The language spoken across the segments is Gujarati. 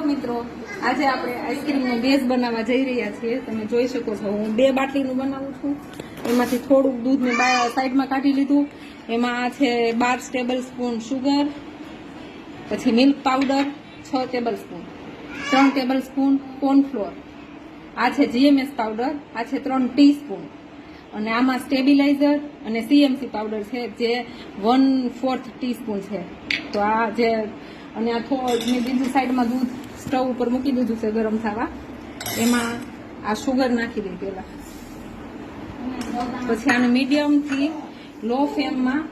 મિત્રો, આજે આપણે આઈસ્ક્રીમનો બેઝ બનાવવા જઈ રહ્યા છીએ. તમે જોઈ શકો છો, હું બે બાટલીનું બનાવું છું. એમાંથી થોડુંક દૂધ બા- સાઈડમાં કાઢી લીધું. એમાં છે બાર ટેબલ સ્પૂન શુગર પછી મિલ્ક પાવડર છ ટેબલ સ્પૂન ત્રણ ટેબલ સ્પૂન કોર્નફ્લોર આ છે જીએમએસ પાવડર આ છે ત્રણ ટી સ્પૂન અને આમાં સ્ટેબિલાઇઝર અને સીએમસી પાવડર છે, જે વન ફોર્થ ટીસ્પૂન છે. તો આ જે અને આ થોડ મેં બીજું સાઈડમાં દૂધ સ્ટવ ઉપર મૂકી દીધું છે ગરમ થવા. એમાં આ શુગર નાખી દઈ પહેલા. પછી આને મીડિયમથી લો ફ્લેમમાં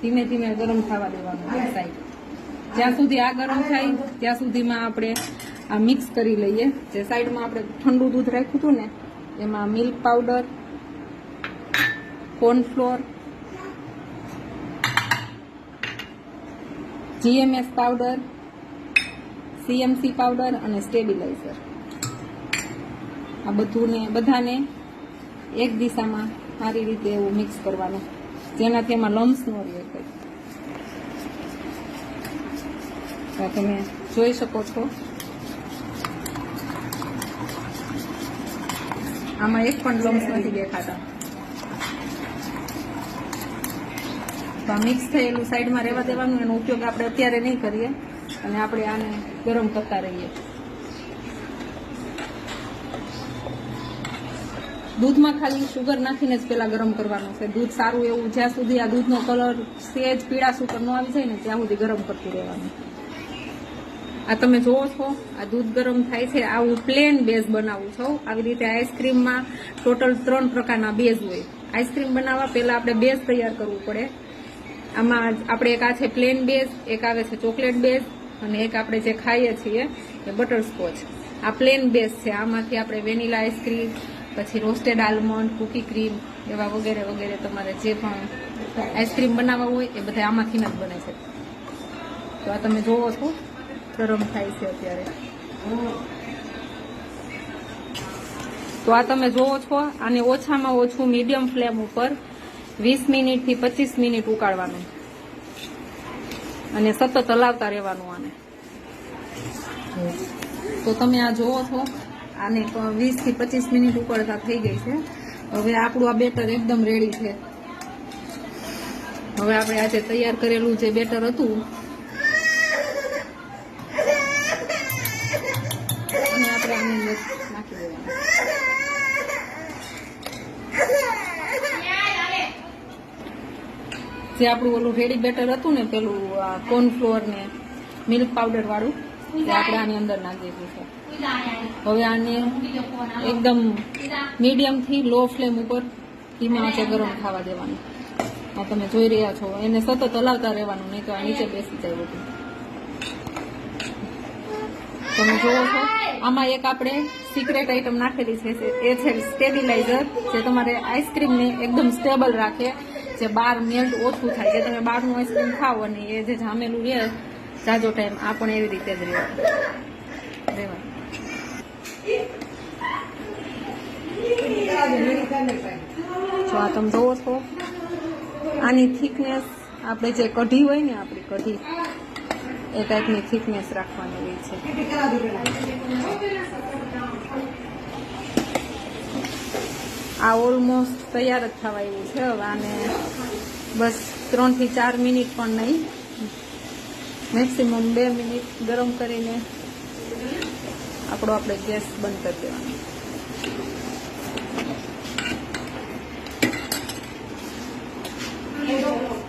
ધીમે ધીમે ગરમ થવા દેવાનું એક સાઈડ જ્યાં સુધી આ ગરમ થાય, ત્યાં સુધીમાં આપણે આ મિક્સ કરી લઈએ. જે સાઈડમાં આપણે ઠંડુ દૂધ રાખ્યું હતું ને, એમાં milk powder cornflour GMS powder, CMC powder અને સ્ટેબિલાઇઝર. આ બધુંને, બધાને એક દિશામાં સારી રીતે એવું મિક્સ કરવાનું. જેનાથી એમાં લમ્સ ન રહે કંઈ. તમે જોઈ શકો છો. આમાં એક પણ લમ્સ નથી દેખાતા. તો આ મિક્સ થયેલું સાઈડમાં રહેવા દેવાનું, એનો ઉપયોગ આપણે અત્યારે નહીં કરીએ. અને આપણે આને ગરમ કરતા રહીએ. દૂધમાં ખાલી શુગર નાખીને જ પહેલાં ગરમ કરવાનું છે. દૂધ સારું એવું, જ્યાં સુધી આ દૂધનો કલર સેજ પીળા સુગર ન આવી જાય ને, ત્યાં સુધી ગરમ કરતું રહેવાનું. આ તમે જોવો છો, આ દૂધ ગરમ થાય છે. આવું પ્લેન બેઝ બનાવું છું. આવી રીતે આઈસ્ક્રીમમાં ટોટલ ત્રણ પ્રકારના બેઝ હોય. આઈસ્ક્રીમ બનાવવા પહેલાં આપણે બેઝ તૈયાર કરવું પડે. આમાં આપણે એક આ છે પ્લેન બેઝ એક આવે છે ચોકલેટ બેઝ અને એક આપણે જે ખાઈએ છીએ એ બટરસ્કોચ આ પ્લેન બેઝ છે, આમાંથી આપણે વેનીલા આઈસ્ક્રીમ પછી રોસ્ટેડ આલમંડ કુકી ક્રીમ એવા વગેરે વગેરે તમારે જે પણ આઈસ્ક્રીમ બનાવવા હોય એ બધા આમાંથી જ બને છે. તો આ તમે જોવો છો, ગરમ થાય છે અત્યારે. તો આ તમે જોવો છો, આને ઓછામાં ઓછું મીડિયમ ફ્લેમ ઉપર વીસ મિનિટથી પચીસ મિનિટ ઉકાળવાનું. અને સતત હલાવતા રહેવાનું આને. તો તમે આ જોવો છો, આને વીસથી પચીસ મિનિટ ઉકળતા થઈ ગઈ છે. હવે આપણું આ બેટર એકદમ રેડી છે. હવે આપણે આજે તૈયાર કરેલું જે બેટર હતું, અને આપણે આની અંદર નાખી જે આપણું ઓલું રેડી બેટર હતું ને પેલું કોર્નફ્લોર ને મિલ્ક પાવડર વાળું તે આપણે આની અંદર નાખી દીધું છે. હવે આને એકદમ મીડિયમથી લો ફ્લેમ ઉપર ધીમા આંચે ગરમ થવા દેવાનું. આ તમે જોઈ રહ્યા છો. એને સતત હલાવતા રહેવાનું નહીં તો આ નીચે બેસી જાય બધું. તમે જોવો છો આમાં એક આપણે સિક્રેટ આઈટમ નાખેલી છે એ છે સ્ટેબિલાઇઝર જે તમારે આઈસ્ક્રીમને એકદમ સ્ટેબલ રાખે. જે બાર મેલ્ટ ઓછું થાય, જે તમે બહારનું આઈસ્ક્રીમ ખાઓ અને એ જે જામેલું રહે, જાજો ટાઈમ આ પણ એવી રીતે જ રહે રહેવાનું જો આ તમે જોવો છો, આની થિકનેસ આપણે જે કઢી હોય ને આપણી કઢી, એ ટાઈપની થિકનેસ રાખવાની હોય છે. આ ઓલમોસ્ટ તૈયાર જ થવા એવું છે હવે આને બસ ત્રણથી ચાર મિનિટ પણ નહીં મેક્સિમમ બે મિનિટ ગરમ કરીને આપણો આપણે ગેસ બંધ કરી દેવાનો જેવું